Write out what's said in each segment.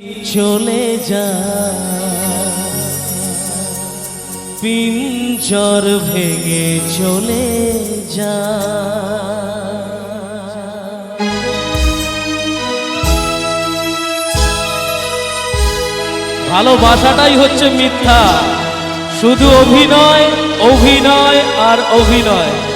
চলে যা। পিঞ্জর ভেঙে চলে যা। ভালোবাসাটাই হচ্ছে মিথ্যা। শুধু অভিনয় অভিনয় আর অভিনয়।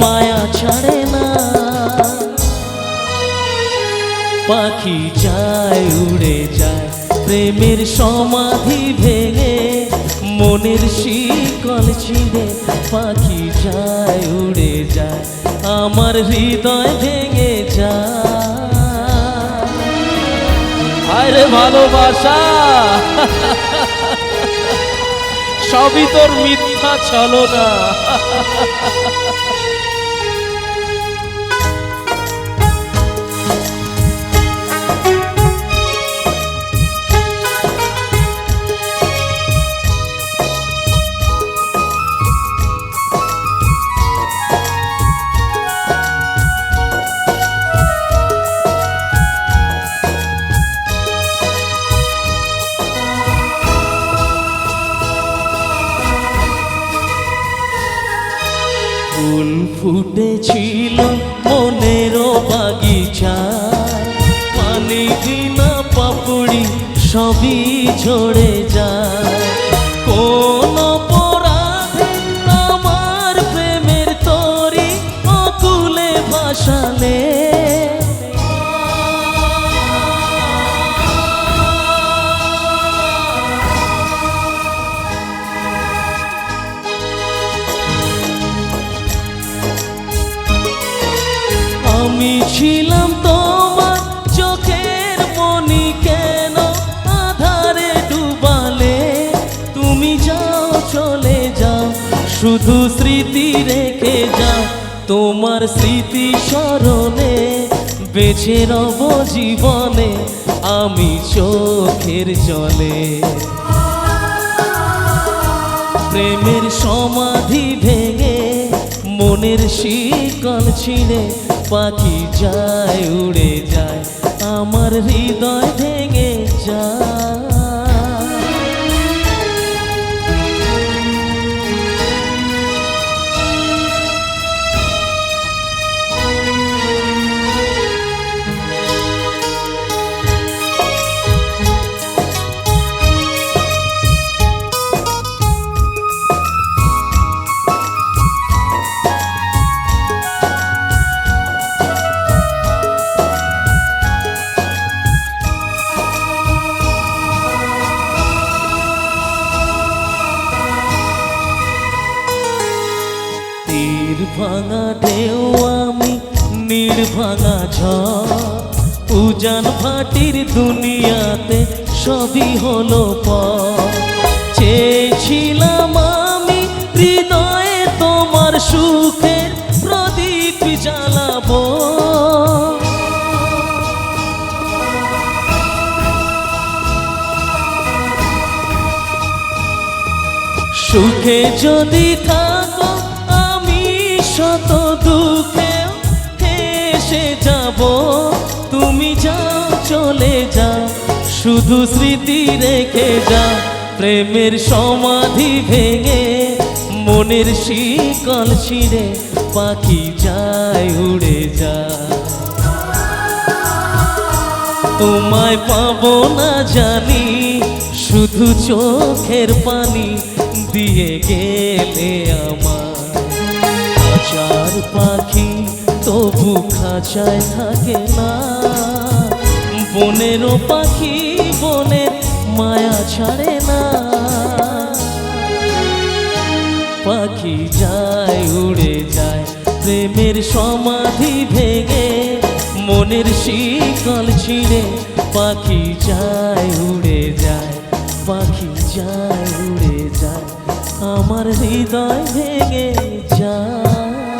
মায়া ছাড়ে না। পাখি যায়, উড়ে যায়, প্রেমের সমাধি ভেঙে, মনের শিকল ছিঁড়ে, পাখি যায়, উড়ে যায়, আমার হৃদয় ভেঙে যায়। আরে ভালোবাসা! সবই তোর মিথ্যা চলো ফুল ফুটেছিল মনেরও বাগিচা। পানি বিনা পাপড়ি সবই ঝরে যায়। আমি ছিলাম তোমার চোখের মনি কেন? আধারে ডুবালে, তুমি যাও, চলে যাও, শুধু স্মৃতি রেখে যাও। তোমার স্মৃতি স্মরণে বেঁচে রব জীবনে, আমি চোখের জলে। প্রেমের সমাধি ভেঙে, মনের শিকল ছিঁড়ে পাখি যায় উড়ে যায় আমার হৃদয় ভেঙে যায়। তীর ভাঙা আমি নীড় ভাঙা ঝড়। উজান ভাটির দুনিয়াতে সবই হলো পর চেয়েছিলাম আমি হৃদয়ে তোমার সুখের প্রদীপ জ্বালাবো। সুখে যদি থাকো যাব, তুমি যাও, চলে যাও, শুধু স্মৃতি রেখে যা প্রেমের সমাধি ভেঙে মনের শিকল ছিঁড়ে পাখি যায়, উড়ে যা তোমায় পাবো না জানি, শুধু চোখের পানি দিয়ে গেলে আমার খাঁচার পাখি তবু খাঁচায় থাকে না। বনেরও পাখি বনের মায়া ছাড়ে না। পাখি যায়, উড়ে যায়, প্রেমের সমাধি ভেঙে, মনের শিকল ছিঁড়ে। পাখি যায়, উড়ে যায়, পাখি যায়, উড়ে যায়, আমার হৃদয় ভেঙে যায়।